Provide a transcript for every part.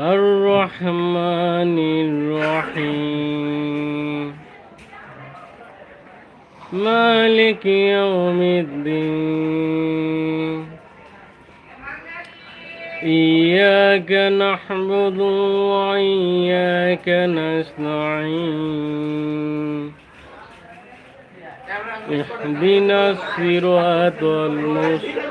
الرحمن الرحيم. مالك يوم الدين. إياك نحمد وإياك نستعين. اهدنا الصراط المستقيم.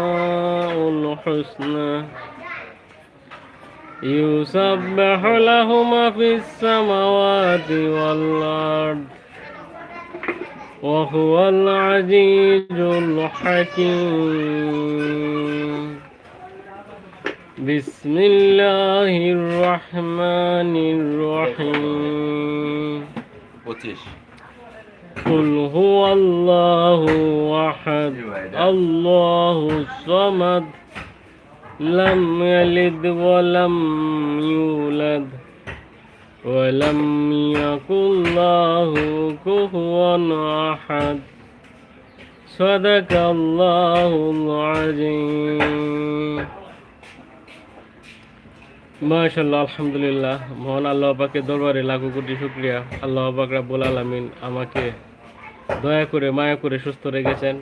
الحسنى يسبح لهما في السماوات والأرض. وهو العزيز الحكيم. بسم الله الرحمن الرحيم. قل هو الله أحد. الله الصمد. لم يلد ولم يولد ولم يكن له كفوا أحد صدق الله العظيم মাশাল্লাহ আলহামদুলিল্লাহ মহান আল্লাহ পাকে দরবারে লাখো কোটি শুক্রিয়া আল্লাহ পাক রাব্বুল আলামিন আমাকে দয়া করে মায়া করে সুস্থ রেখেছেন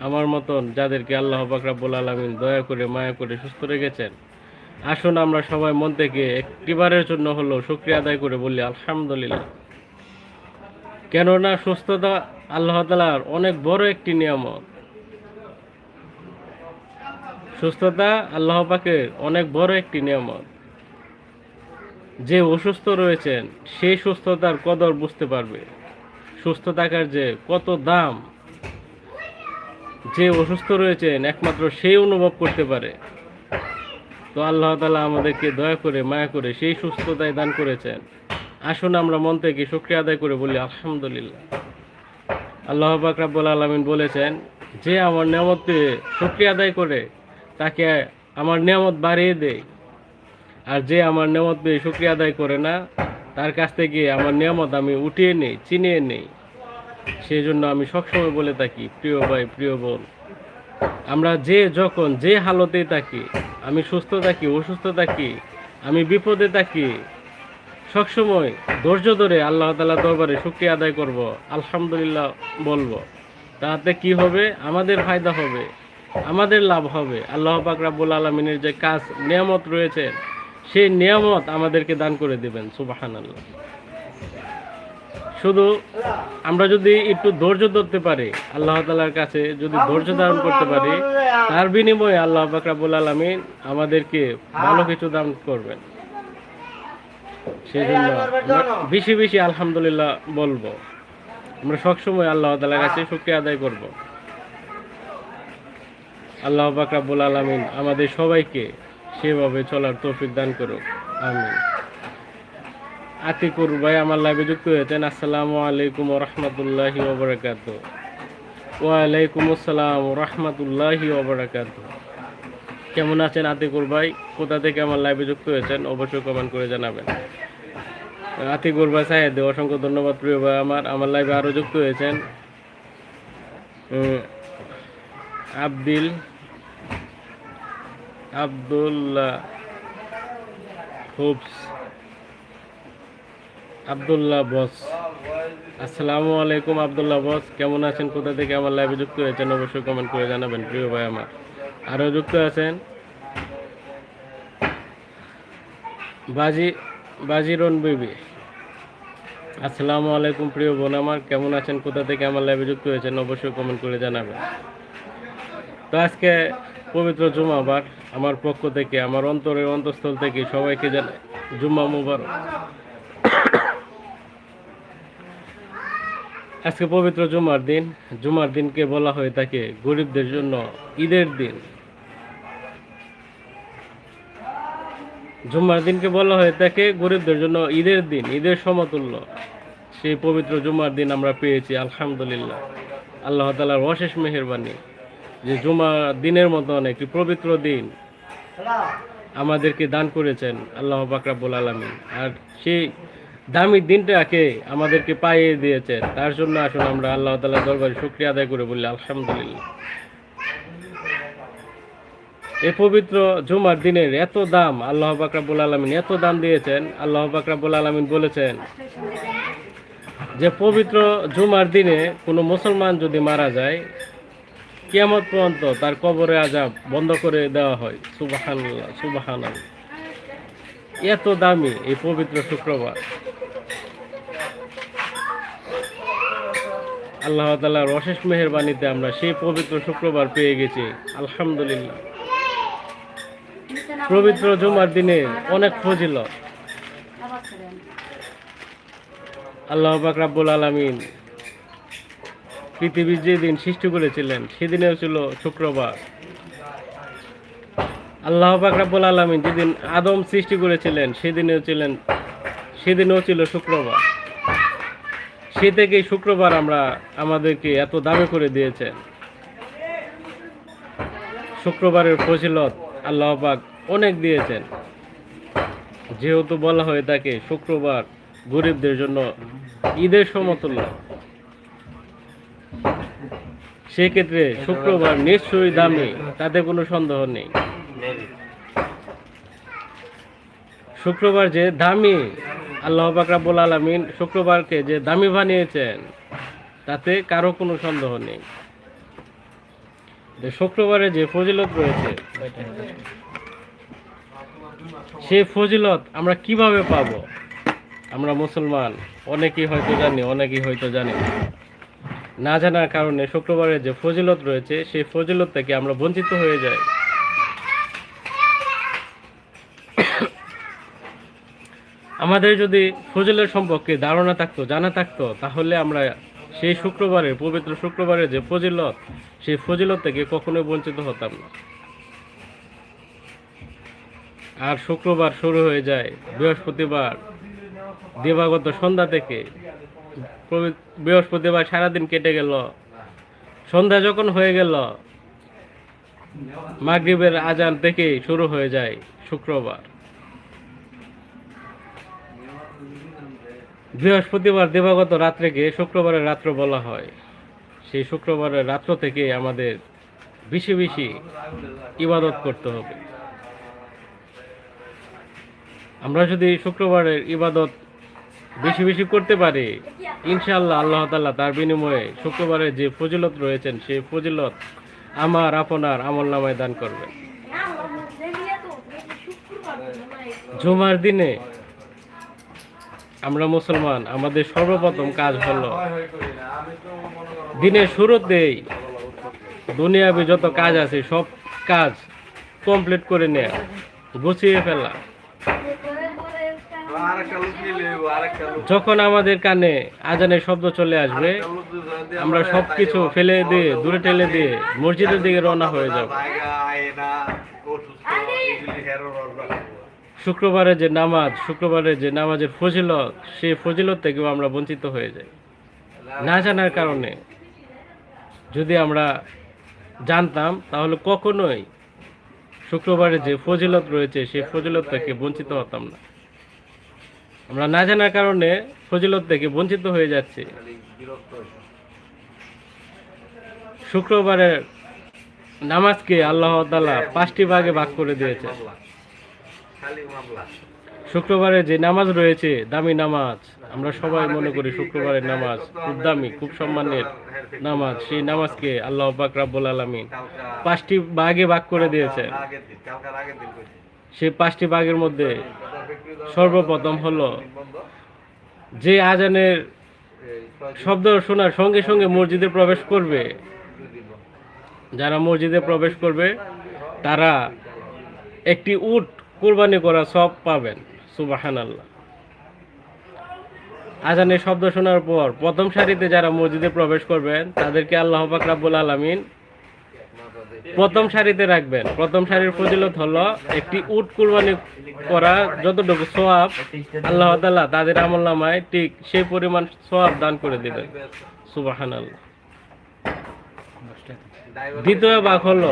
আমার মতন যাদেরকে আল্লাহ পাক রাব্বুল আলামিন দয়া করে, মায়া করে সুস্থ রেখেছেন। আসুন আমরা সবাই মন থেকে একটিবারের জন্য হলো শুক্রিয়া আদায় করে বলি, আলহামদুলিল্লাহ। কেননা সুস্থতা আল্লাহ তালার অনেক বড় একটি নিয়ামত। সুস্থতা আল্লাহ পাকের অনেক বড় একটি নিয়ামত। যে অসুস্থ রয়েছেন, সেই সুস্থতার কদর বুঝতে পারবে। সুস্থ থাকার যে কত দাম যে অসুস্থ রয়েছেন, একমাত্র সেই অনুভব করতে পারে। তো আল্লাহ তালা আমাদেরকে দয়া করে, মায়া করে সেই সুস্থতায় দান করেছেন। আসুন আমরা মন থেকে শুক্রিয়া আদায় করে বলি, আলহামদুলিল্লাহ। আল্লাহ পাক রাব্বুল আলামিন বলেছেন, যে আমার নিয়ামতে শুক্রিয়া আদায় করে, তাকে আমার নিয়ামত বাড়িয়ে দেয়। আর যে আমার নিয়ামত পেয়ে শুক্রিয়া আদায় করে না, তার কাছ থেকে আমার নিয়ামত আমি উঠিয়ে নেই চিনিয়ে নেই। সেই জন্য আমি সবসময় বলে থাকি, প্রিয় ভাই, প্রিয় বোন, আমরা যে যখন যে হালতেই থাকি, আমি সুস্থ থাকি, অসুস্থ থাকি, আমি বিপদে থাকি, সবসময় ধৈর্য ধরে আল্লাহ তালা দরবারে শুক্রিয়া আদায় করব, আলহামদুলিল্লাহ বলব। তাতে কি হবে? আমাদের ফায়দা হবে, আমাদের লাভ হবে। আল্লাহ পাক রাব্বুল আলমিনের যে কাজ, নিয়ামত রয়েছে, সেই নিয়ামত আমাদেরকে দান করে দেবেন সুবাহান আল্লাহ শুধু আমরা যদি একটু ধৈর্য ধরতে পারি আল্লাহ তালার কাছে যদি ধৈর্য ধারণ করতে পারি তার বিনিময়ে আল্লাহ বাকরাবুল আলমিন আমাদেরকে ভালো কিছু দান করবেন। সেই জন্য। বেশি বেশি আলহামদুলিল্লাহ বলব। আমরা সবসময় আল্লাহ তালার কাছে শুক্রিয়া আদায় করব। আল্লাহ বাকরাবুল আলমিন আমাদের সবাইকে সেভাবে চলার তৌফিক দান করুক। আমিন। আতিকুর ভাই আমার লাইভে যুক্ত হয়েছেন। আসসালামু আলাইকুম রহমতুল্লাহি ওবরাকাত ওয়ালাইকুম আসসালাম রহমতুল্লাহি ওবরাকাত কেমন আছেন আতিকুর ভাই? কোথা থেকে আমার লাইভে যুক্ত হয়েছেন? অবশ্যই কমেন্ট করে জানাবেন। আতিকুর ভাই সাহেদ অসংখ্য ধন্যবাদ প্রিয় ভাই আমার। আমার লাইভে আরও যুক্ত হয়েছেন আব্দিল, আব্দুল্লাহ হুবস আব্দুল্লাহ বস। আসসালামু আলাইকুম আবদুল্লাহ বস। কেমন আছেন? কোথা থেকে আমার লাইভে যুক্ত হয়েছেন? অবশ্যই কমেন্ট করে জানাবেন, প্রিয় ভাই আমার। আরও যুক্ত আছেন? বাজি বাজি বাজিরন বিবি। আসসালামু আলাইকুম, প্রিয় বোন আমার। কেমন আছেন? কোথা থেকে আমার লাইভে যুক্ত হয়েছেন? অবশ্যই কমেন্ট করে জানাবেন। তো আজকে পবিত্র জুমাবার আমার পক্ষ থেকে, আমার অন্তরের অন্তঃস্থল থেকে সবাইকে জানাই জুম্মা মুবারক। আজকে পবিত্র জুমার দিন। জুমার দিনকে বলা হয়ে থাকে গরিবদের জন্য ঈদের দিন। জুম্মার দিনকে বলা হয়ে থাকে গরিবদের জন্য ঈদের দিন, ঈদের সমতুল্য। সেই পবিত্র জুমার দিন আমরা পেয়েছি, আলহামদুলিল্লাহ। আল্লাহ তালার অশেষ মেহেরবানি যে জুমা দিনের মতন একটি পবিত্র দিন আমাদেরকে দান করেছেন আল্লাহ বাকরাবুল আলমী আর সেই দামি দিনটাকে আমাদেরকে পাইয়ে দিয়েছেন তার জন্য আসলে আমরা আল্লাহ তালা দরবারে শুক্রিয়া আদায় করে বলি, আলহামদুলিল্লাহ। এই পবিত্র জুমার দিনের এত দাম আল্লাহ বাকরাবুল আলমিন এত দাম দিয়েছেন। আল্লাহ বাকরাবুল আলমিন বলেছেন যে পবিত্র জুমার দিনে কোনো মুসলমান যদি মারা যায়, কিয়ামত পর্যন্ত তার কবরে আজাব বন্ধ করে দেওয়া হয়। সুবাহান সুবাহান এত দামি এই পবিত্র শুক্রবার। আল্লাহ তালার অশেষ মেহেরবানিতে আমরা সেই পবিত্র শুক্রবার পেয়ে গেছি, আলহামদুলিল্লাহ। পবিত্র জুমার দিনে অনেক ফজিলত। আল্লাহ পাক রাব্বুল আলামিন পৃথিবীর যেদিন সৃষ্টি করেছিলেন, সেদিনেও ছিল শুক্রবার। আল্লাহ পাক রাব্বুল আলামিন যেদিন আদম সৃষ্টি করেছিলেন, সেদিনেও ছিলেন সেদিনও ছিল শুক্রবার। সে থেকেই শুক্রবার আমরা আমাদেরকে এত দামি করে দিয়েছেন। শুক্রবারের ফজিলত আল্লাহ পাক অনেক দিয়েছেন। যেহেতু বলা হয়ে থাকে শুক্রবার গরিবদের জন্য ঈদের সমতুল্য। সেক্ষেত্রে শুক্রবার নিশ্চয়ই দামি, তাতে কোনো সন্দেহ নেই। শুক্রবার যে দামি আল্লাহ বাকরাবুল আলমিন শুক্রবারকে যে দামি বানিয়েছেন তাতে কারও কোনো সন্দেহ নেই। যে শুক্রবারে যে ফজিলত রয়েছে সেই ফজিলত আমরা কীভাবে পাব? আমরা মুসলমান, অনেকেই হয়তো জানি, অনেকেই হয়তো জানি না। জানার কারণে শুক্রবারে যে ফজিলত রয়েছে, সেই ফজিলত থেকে আমরা বঞ্চিত হয়ে যাই। আমাদের যদি ফজিলের সম্পর্কে ধারণা থাকতো, জানা থাকতো, তাহলে আমরা সেই শুক্রবারে, পবিত্র শুক্রবারে যে ফজিলত, সেই ফজিলত থেকে কখনোই বঞ্চিত হতাম না। আর শুক্রবার শুরু হয়ে যায়, বৃহস্পতিবার, দিবাগত সন্ধ্যা থেকে। বৃহস্পতিবার সারাদিন কেটে গেল। সন্ধ্যা যখন হয়ে গেল, মাগরিবের আজান থেকে শুরু হয়ে যায় শুক্রবার। বৃহস্পতিবার দিবাগত রাত্রেকে শুক্রবারের রাত্র বলা হয়। সেই শুক্রবারের রাত্র থেকে আমাদের বেশি বেশি ইবাদত করতে হবে। আমরা যদি শুক্রবারের ইবাদত বেশি বেশি করতে পারি, ইনশাআল্লাহ আল্লাহ তাআলা তার বিনিময়ে শুক্রবারের যে ফজিলত রয়েছেন, সেই ফজিলত আমার, আপনার আমল নামায় দান করবেন। জুমার দিনে আমরা মুসলমান আমাদের সর্বপ্রথম কাজ হলো দিনের শুরুতেই দুনিয়াবি যত কাজ আছে সব কাজ কমপ্লিট করে নেয়া গুছিয়ে ফেলা। আরেকটা লোক নিলে আরেকটা লোক। যখন আমাদের কানে আজানের শব্দ চলে আসবে আমরা সব কিছু ফেলে দিয়ে দূরে ঠেলে দিয়ে মসজিদের দিকে রওনা হয়ে যাব। শুক্রবারের যে নামাজ শুক্রবারের যে নামাজের ফজিলত, সেই ফজিলত থেকেও আমরা বঞ্চিত হয়ে যাই। না জানার কারণে যদি আমরা জানতাম, তাহলে কখনোই শুক্রবারে যে ফজিলত রয়েছে, সেই ফজিলত থেকে বঞ্চিত হতাম না। আমরা না জানার কারণে ফজিলত থেকে বঞ্চিত হয়ে যাচ্ছি। শুক্রবারের নামাজকে আল্লাহ তাআলা পাঁচটি ভাগে ভাগ করে দিয়েছে শুক্রবারে যে নামাজ রয়েছে দামি নামাজ আমরা সবাই মনে করি শুক্রবারের নামাজ খুব দামি খুব সম্মানের নামাজ। সেই নামাজকে আল্লাহ পাক রাব্বুল আলামিন পাঁচটি ভাগে ভাগ করে দিয়েছে সেই পাঁচটি ভাগের মধ্যে সর্বপ্রথম হলো যে আজানের শব্দ শোনার সঙ্গে সঙ্গে মসজিদে প্রবেশ করবে যারা মসজিদে প্রবেশ করবে তারা একটি উট কুরবানি করা সব পাবেন সুবাহান আল্লাহ আজানের শব্দ শোনার পর প্রথম সারিতে যারা মসজিদে প্রবেশ করবেন, তাদেরকে আল্লাহ পাক আলামিন প্রথম সারিতে রাখবেন। প্রথম সারির ফজিলত হলো একটি উট কুরবানি করা, যতটুকু সোয়াব আল্লাহ তাআলা তাদের আমল নামায় ঠিক সেই পরিমাণ সোয়াব দান করে দিবেন। সুবাহান আল্লাহ দ্বিতীয় ভাগ হলো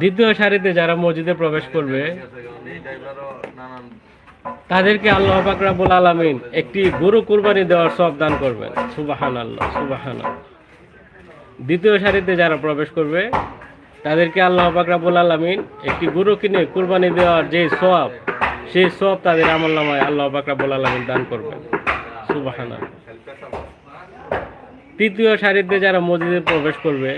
দ্বিতীয় সারিতে যারা মসজিদে প্রবেশ করবে, তাদেরকে আল্লাহ পাক রাব্বুল আলামিন একটি গরু কুরবানি দেওয়ার সব দান করবেন। সুবাহান আল্লাহ সুবাহান দ্বিতীয় সারিতে যারা প্রবেশ করবে, তাদেরকে আল্লাহ পাক রাব্বুল আলামিন একটি গরু কিনে কুরবানি দেওয়ার যে সব সেই সব তাদের আমল নামায় আল্লাহ পাক রাব্বুল আলামিন দান করবেন। সুবাহান তৃতীয় সারিতে যারা মসজিদে প্রবেশ করবে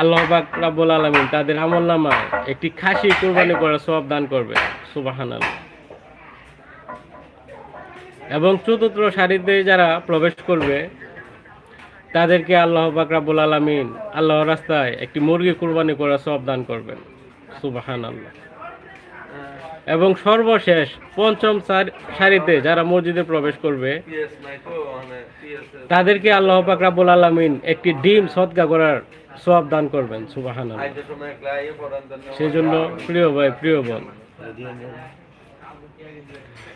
আল্লাহ পাক রাব্বুল আলামিন তাদের আমল নামায় একটি খাসি কোরবানি করার সব দান করবে সুবাহান এবং চতুর্থ সারিতে যারা প্রবেশ করবে, তাদেরকে আল্লাহ পাক রাব্বুল আলমিন আল্লাহর রাস্তায় একটি মুরগি কোরবানি করার সব দান করবেন। সুবহানাল্লাহ। এবং সর্বশেষ পঞ্চম সার- সারিতে যারা মসজিদে প্রবেশ করবে, তাদেরকে আল্লাহ পাক রাব্বুল আলামিন একটি ডিম সদকা করার সব দান করবেন দেন সেই জন্য প্রিয় ভাই, প্রিয় বোন,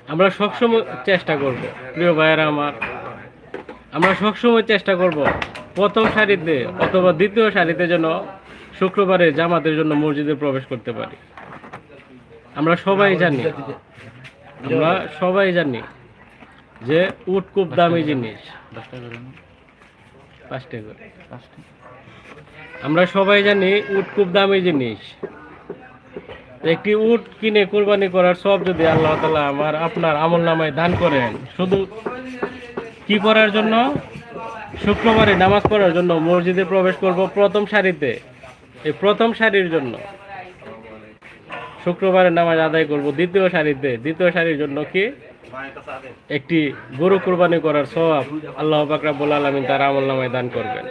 আমরা সবসময় চেষ্টা করব, প্রিয় ভাইয়েরা আমার, আমরা সবসময় চেষ্টা করব প্রথম সারিতে অথবা দ্বিতীয় সারিতে যেন শুক্রবারে জামাতের জন্য মসজিদে প্রবেশ করতে পারি। আমরা সবাই জানি। আমরা সবাই জানি যে উট খুব দামি জিনিস। পাঁচটা করে আমরা সবাই জানি উট খুব দামি জিনিস। একটি উট কিনে কোরবানি করার সব যদি আল্লাহ তালা আমার আপনার আমল নামায় দান করেন শুধু কি করার জন্য? শুক্রবারে নামাজ পড়ার জন্য মসজিদে প্রবেশ করব প্রথম সারিতে। এই প্রথম সারির জন্য। শুক্রবারের নামাজ আদায় করব দ্বিতীয় সারিতে। দ্বিতীয় সারির জন্য কি? একটি গরু কোরবানি করার স্বভাব আল্লাহ বাকরা বোলা আলমিন তার আমল নামায় দান করবেন।